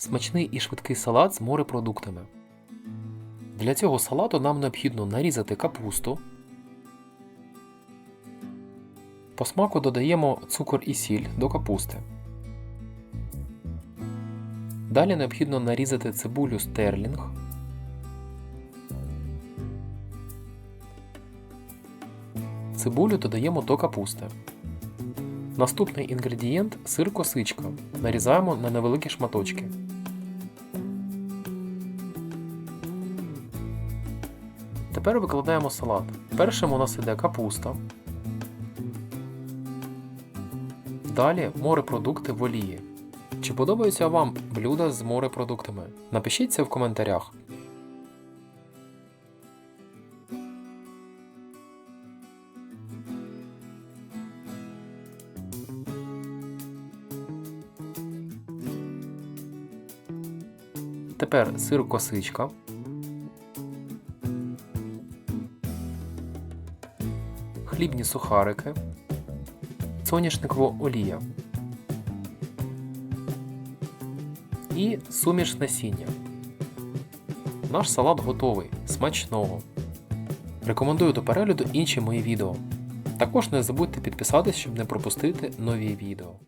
Смачний і швидкий салат з морепродуктами. Для цього салату нам необхідно нарізати капусту. По смаку додаємо цукор і сіль до капусти. Далі необхідно нарізати цибулю стерлінг. Цибулю додаємо до капусти. Наступний інгредієнт сир косичка. Нарізаємо на невеликі шматочки. Тепер викладаємо салат. Першим у нас іде капуста. Далі морепродукти в олії. Чи подобаються вам блюда з морепродуктами? Напишіть це в коментарях. Тепер сир косичка. Хлібні сухарики. Соняшникова олія. І суміш насіння. Наш салат готовий. Смачного. Рекомендую до перегляду інші мої відео. Також не забудьте підписатись, щоб не пропустити нові відео.